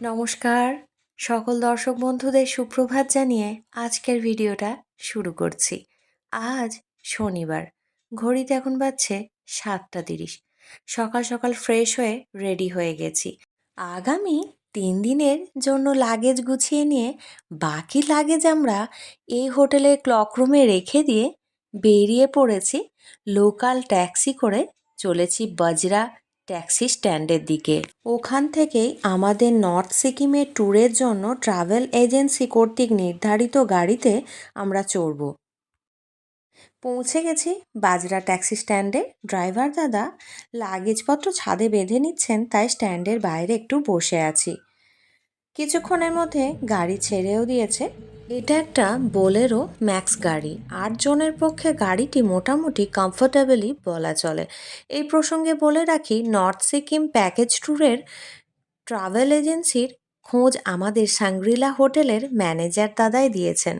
নমস্কার। সকল দর্শক বন্ধুদের সুপ্রভাত জানিয়ে আজকের ভিডিওটা শুরু করছি। আজ শনিবার, ঘড়িতে এখন বাজছে সাতটা তিরিশ। সকাল সকাল ফ্রেশ হয়ে রেডি হয়ে গেছি। আগামী তিন দিনের জন্য লাগেজ গুছিয়ে নিয়ে বাকি লাগেজ আমরা এই হোটেলের ক্লকরুমে রেখে দিয়ে বেরিয়ে পড়েছি লোকাল ট্যাক্সি করে চলেছি বজরা ট্যাক্সি স্ট্যান্ডের দিকে। ওখান থেকেই আমাদের নর্থ সিকিমের ট্যুরের জন্য ট্রাভেল এজেন্সি কর্তৃক নির্ধারিত গাড়িতে আমরা চড়ব। পৌঁছে গেছি বাজরা ট্যাক্সি স্ট্যান্ডে। ড্রাইভার দাদা লাগেজপত্র ছাদে বেঁধে নিচ্ছেন, তাই স্ট্যান্ডের বাইরে একটু বসে আছি। কিছুক্ষণের মধ্যে গাড়ি ছেড়েও দিয়েছে। এটা একটা বোলেরো ম্যাক্স গাড়ি। আট জনের পক্ষে গাড়িটি মোটামুটি কমফোর্টেবলই বলা চলে। এই প্রসঙ্গে বলে রাখি, নর্থ সিকিম প্যাকেজ ট্যুরের ট্রাভেল এজেন্সির খোঁজ আমাদের সাংগ্রিলা হোটেলের ম্যানেজার দাদাই দিয়েছেন।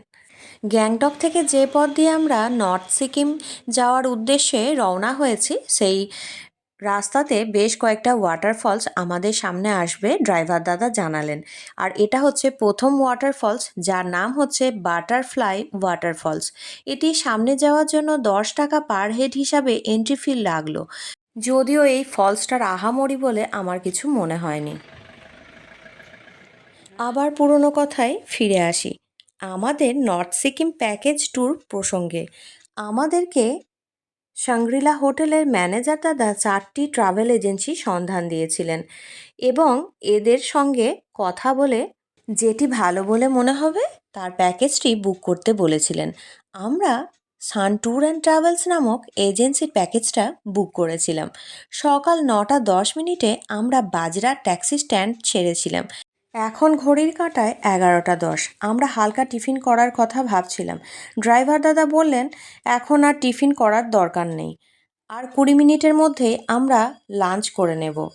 গ্যাংটক থেকে যে পথ দিয়ে আমরা নর্থ সিকিম যাওয়ার উদ্দেশ্যে রওনা হয়েছি, সেই রাস্তাতে বেশ কয়েকটা ওয়াটারফলস আমাদের সামনে আসবে ড্রাইভার দাদা জানালেন। আর এটা হচ্ছে প্রথম ওয়াটারফলস যার নাম হচ্ছে বাটারফ্লাই ওয়াটারফলস এটি সামনে যাওয়ার জন্য দশ টাকা পার হেড হিসাবে এন্ট্রি ফি লাগল। যদিও এই ফলসটার আহামরি বলে আমার কিছু মনে হয়নি। আবার পুরনো কথায় ফিরে আসি। আমাদের নর্থ সিকিম প্যাকেজ ট্যুর প্রসঙ্গে। আমাদেরকে সাংগ্রিলা হোটেলের ম্যানেজার দাদা চারটি ট্রাভেল এজেন্সি সন্ধান দিয়েছিলেন এবং এদের সঙ্গে কথা বলে যেটি ভালো বলে মনে হবে, তার প্যাকেজটি বুক করতে বলেছিলেন। আমরা সান ট্যুর অ্যান্ড ট্রাভেলস নামক এজেন্সির প্যাকেজটা বুক করেছিলাম। সকাল নটা দশ মিনিটে আমরা বাজরা ট্যাক্সি স্ট্যান্ড ছেড়েছিলাম। এখন ঘড়ির কাঁটায় এগারোটা দশ। আমরা হালকা টিফিন করার কথা ভাবছিলাম। ড্রাইভার দাদা বললেন, এখন আর টিফিন করার দরকার নেই। আর কুড়ি মিনিটের মধ্যে আমরা লাঞ্চ করে নেব।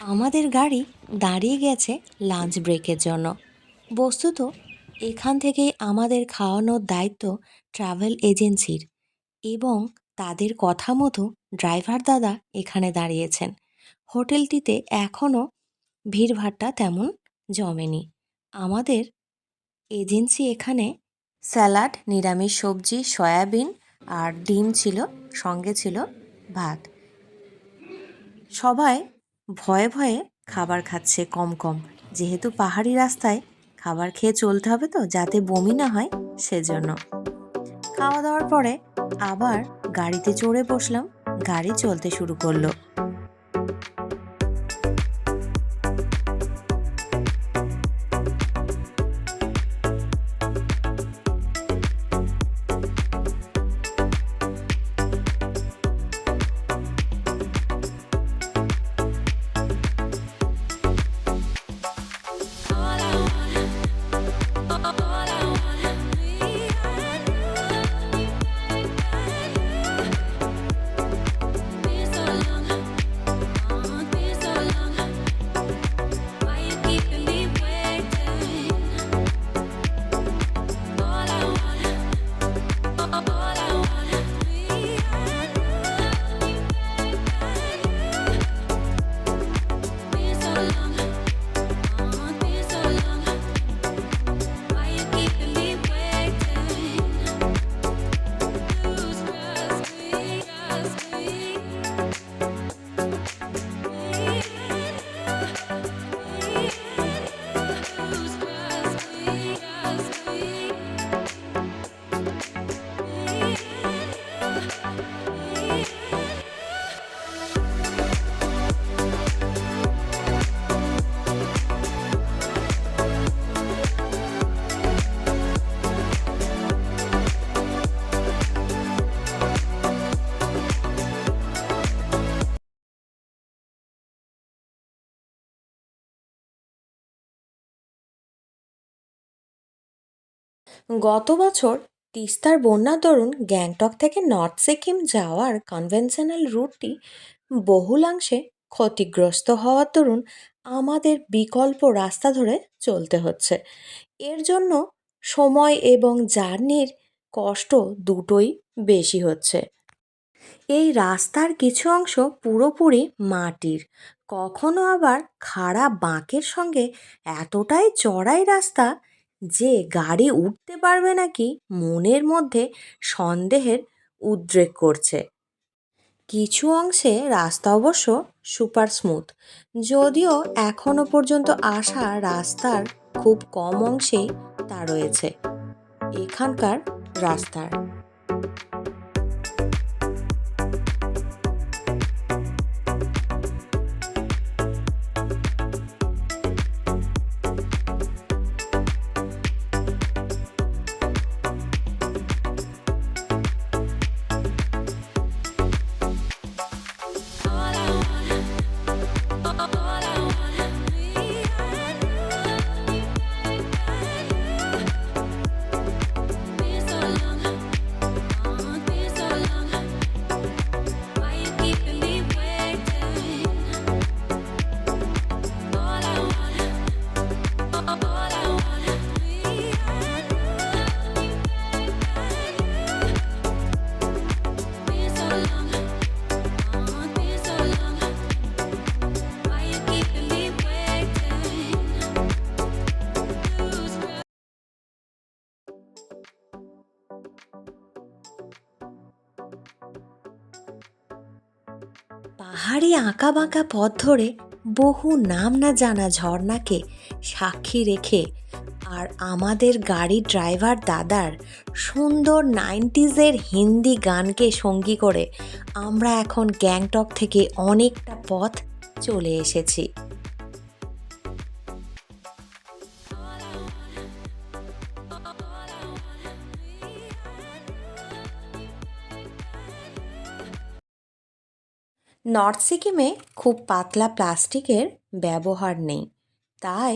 আমাদের গাড়ি দাঁড়িয়ে গেছে লাঞ্চ ব্রেকের জন্য। বস্তুত, এখান থেকেই আমাদের খাওয়ানোর দায়িত্ব ট্রাভেল এজেন্সির এবং তাদের কথা মতো ড্রাইভার দাদা এখানে দাঁড়িয়েছেন। হোটেলটিতে এখনও ভিড়ভাট্টা তেমন জমেনি। আমাদের এজেন্সি এখানে স্যালাড, নিরামিষ সবজি, সয়াবিন আর ডিম ছিল, সঙ্গে ছিল ভাত। সবাই ভয়ে ভয়ে খাবার খাচ্ছে কম কম। যেহেতু পাহাড়ি রাস্তায় খাবার খেয়ে চলতে হবে তো, যাতে বমি না হয় সেজন্য। খাওয়া দাওয়ার পরে আবার গাড়িতে চড়ে বসলাম, গাড়ি চলতে শুরু করল। গত বছর তিস্তার বন্যার দরুন গ্যাংটক থেকে নর্থ সিকিম যাওয়ার কনভেনশনাল রুটটি বহুলাংশে ক্ষতিগ্রস্ত হওয়ার দরুন আমাদের বিকল্প রাস্তা ধরে চলতে হচ্ছে। এর জন্য সময় এবং জার্নির কষ্ট দুটোই বেশি হচ্ছে। এই রাস্তার কিছু অংশ পুরোপুরি মাটির। কখনো আবার খাড়া বাঁকের সঙ্গে এতটাই চড়াই রাস্তা যে গাড়ি উঠতে পারবে নাকি মনের মধ্যে সন্দেহের উদ্রেক করছে। কিছু অংশে রাস্তা অবশ্য সুপার স্মুথ, যদিও এখনও পর্যন্ত আসা রাস্তার খুব কম অংশেই তা রয়েছে। এখানকার রাস্তার পাহাড়ি আঁকা বাঁকা পথ ধরে বহু নাম না জানা ঝর্ণাকে সাক্ষী রেখে আর আমাদের গাড়ি ড্রাইভার দাদার সুন্দর নাইনটিজের হিন্দি গানকে সঙ্গী করে আমরা এখন গ্যাংটক থেকে অনেকটা পথ চলে এসেছি। নর্থ সিকিমে খুব পাতলা প্লাস্টিকের ব্যবহার নেই। তাই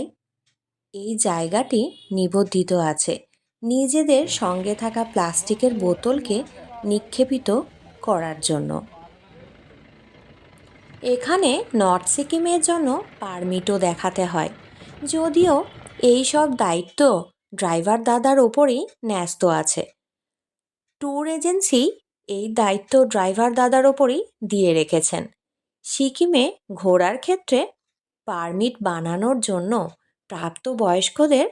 এই জায়গাটি নিবদ্ধিত আছে। নিজেদের সঙ্গে থাকা প্লাস্টিকের বোতলকে নিক্ষেপিত করার জন্য। এখানে নর্থ সিকিমের জন্য পারমিটও দেখাতে হয়। যদিও এই সব দায়িত্ব ড্রাইভার দাদার ওপরেই ন্যস্ত আছে। ট্যুর এজেন্সি এই দায়িত্ব ড্রাইভার দাদার ওপরই দিয়ে রেখেছেন। সিকিমে ঘোরার ক্ষেত্রে পারমিট বানানোর জন্য প্রাপ্তবয়স্কদের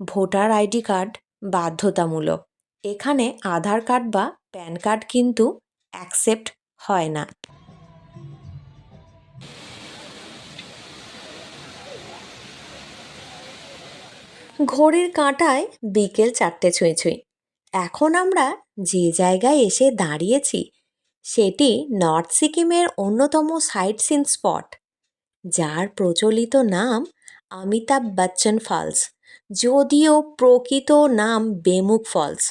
ভোটার আইডি কার্ড বাধ্যতামূলক। এখানে আধার কার্ড বা প্যান কার্ড কিন্তু অ্যাকসেপ্ট হয় না। ঘড়ির কাঁটায় বিকেল চারটে ছুঁই ছুঁই। এখন আমরা যে জায়গায় এসে দাঁড়িয়েছি, সেটি নর্থ সিকিমের অন্যতম সাইট সিন স্পট। যার প্রচলিত নাম অমিতাভ বচ্চন ফলস, যদিও প্রকৃত নাম বেমুখ ফলস।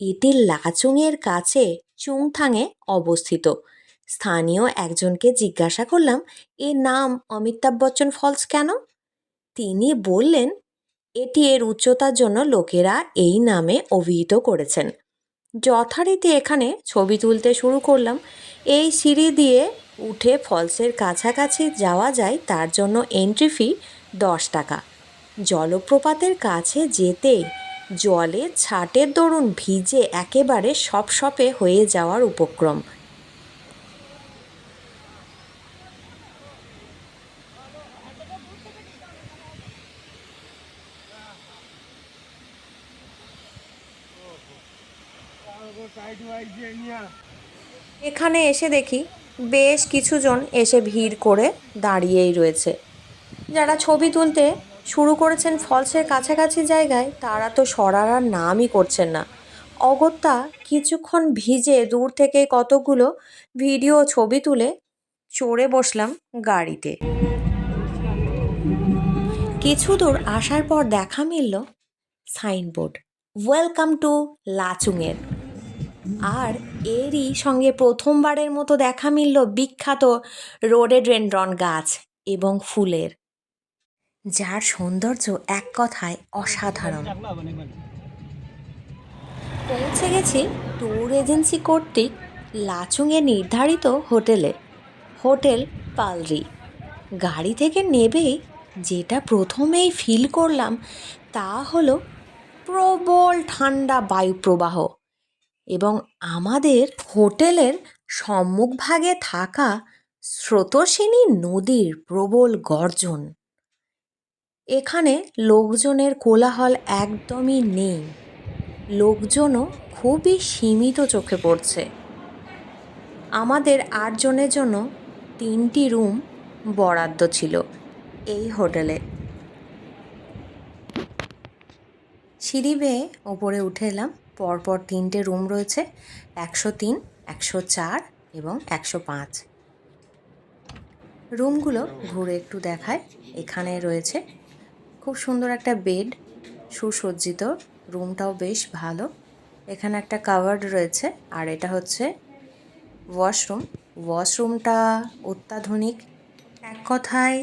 এটি লাচুংয়ের কাছে চুংথাংয়ে অবস্থিত। স্থানীয় একজনকে জিজ্ঞাসা করলাম, এর নাম অমিতাভ বচ্চন ফলস কেন? তিনি বললেন এটি এর উচ্চতার জন্য লোকেরা এই নামে অভিহিত করেছেন। যথারীতি এখানে ছবি তুলতে শুরু করলাম। এই সিঁড়ি দিয়ে উঠে ফলসের কাছাকাছি যাওয়া যায়, তার জন্য এন্ট্রি ফি দশ টাকা। জলপ্রপাতের কাছে যেতেই জলে ছাটের দরুন ভিজে একেবারে সপসপে হয়ে যাওয়ার উপক্রম। এখানে এসে দেখি বেশ কিছুজন এসে ভিড় করে দাঁড়িয়েই রয়েছে। যারা ছবি তুলতে শুরু করেছেন ফলসের কাছাকাছি জায়গায়, তারা তো সরার আর নামই করছেন না। অগত্যা কিছুক্ষণ ভিজে দূর থেকে কতগুলো ভিডিও ছবি তুলে চড়ে বসলাম গাড়িতে। কিছু দূর আসার পর দেখা মিলল সাইনবোর্ড। ওয়েলকাম টু লাচুংয়ের। আর এরই সঙ্গে প্রথমবারের মতো দেখা মিলল বিখ্যাত রোডেড্রেন্ড্রন গাছ এবং ফুলের। যার সৌন্দর্য এক কথায় অসাধারণ। পৌঁছে গেছি ট্যুর এজেন্সি কর্তৃক লাচুংয়ে নির্ধারিত হোটেলে। হোটেল পালরি। গাড়ি থেকে নেবেই যেটা প্রথমেই ফিল করলাম তা হলো প্রবল ঠান্ডা বায়ুপ্রবাহ। এবং আমাদের হোটেলের সম্মুখভাগে থাকা স্রোতস্বিনী নদীর প্রবল গর্জন। এখানে লোকজনের কোলাহল একদমই নেই। লোকজনও খুবই সীমিত চোখে পড়ছে। আমাদের আটজনের জন্য তিনটি রুম বরাদ্দ ছিল এই হোটেলে। সিঁড়ি বেয়ে ওপরে উঠে এলাম। পরপর তিনটে রুম রয়েছে, একশো তিন, একশো চার এবং একশো পাঁচ। রুমগুলো ঘুরে একটু দেখায়। এখানে রয়েছে খুব সুন্দর একটা বেড, সুসজ্জিত, রুমটাও বেশ ভালো। এখানে একটা কাভার্ড রয়েছে আর এটা হচ্ছে ওয়াশরুম। ওয়াশরুমটা অত্যাধুনিক। এক কথায়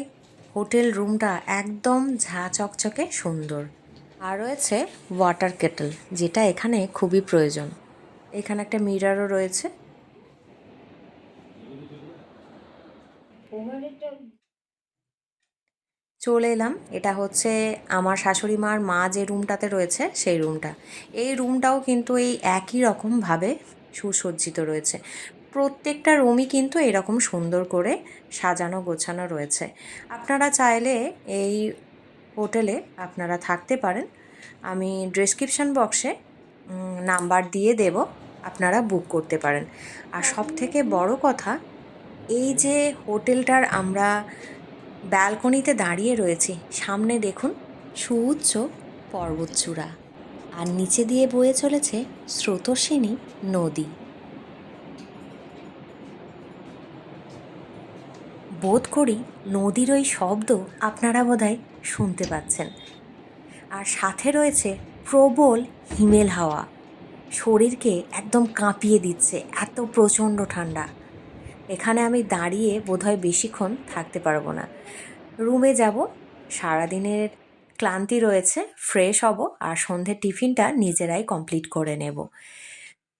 হোটেল রুমটা একদম ঝা চকচকে সুন্দর। আর রয়েছে ওয়াটার কেটল যেটা এখানে খুবই প্রয়োজন। এখানে একটা মিরারও রয়েছে। চলে এলাম। এটা হচ্ছে আমার শাশুড়ি মার মা যে রুমটাতে রয়েছে, সেই রুমটা এই রুমটাও কিন্তু এই একই রকমভাবে সুসজ্জিত রয়েছে। প্রত্যেকটা রুমই কিন্তু এরকম সুন্দর করে সাজানো গোছানো রয়েছে। আপনারা চাইলে এই হোটেলে আপনারা থাকতে পারেন। আমি ডেসক্রিপশান বক্সে নাম্বার দিয়ে দেব, আপনারা বুক করতে পারেন। আর সব থেকে বড় কথা, এই যে হোটেলটার আমরা ব্যালকনিতে দাঁড়িয়ে রয়েছি, সামনে দেখুন সুউচ্চ পর্বতচূড়া। আর নিচে দিয়ে বয়ে চলেছে স্রোতস্বিনী নদী। বোধ করি নদীর ওই শব্দ আপনারা বোধহয় শুনতে পাচ্ছেন। আর সাথে রয়েছে প্রবল হিমেল হাওয়া। শরীরকে একদম কাঁপিয়ে দিচ্ছে, এত প্রচণ্ড ঠান্ডা। এখানে আমি দাঁড়িয়ে বোধহয় বেশিক্ষণ থাকতে পারব না। রুমে যাব, সারাদিনের ক্লান্তি রয়েছে, ফ্রেশ হব, আর সন্ধ্যের টিফিনটা নিজেরাই কমপ্লিট করে নেব।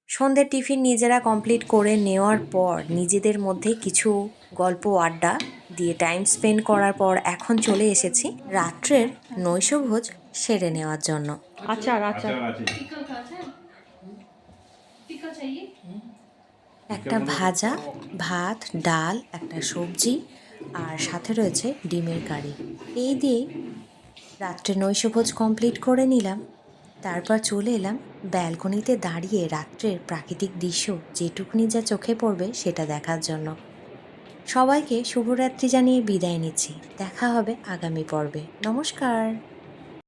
সন্ধ্যের টিফিন নিজেরা কমপ্লিট করে নেওয়ার পর নিজেদের মধ্যে কিছু গল্প আড্ডা দিয়ে টাইম স্পেন্ড করার পর এখন চলে এসেছি রাত্রের নৈশভোজ সেরে নেওয়ার জন্য। আচার আচার। একটা ভাজা ভাত ডাল একটা সবজি আর সাথে রয়েছে ডিমের কারি। এই দিয়ে রাত্রে নৈশভোজ কমপ্লিট করে নিলাম। তারপর চলে এলাম ব্যালকনিতে দাঁড়িয়ে রাত্রের প্রাকৃতিক দৃশ্য যেটুকুনি যা চোখে পড়বে সেটা দেখার জন্য। সবাইকে শুভরাত্রি জানিয়ে বিদায় নিচ্ছি। দেখা হবে আগামী পর্বে। নমস্কার।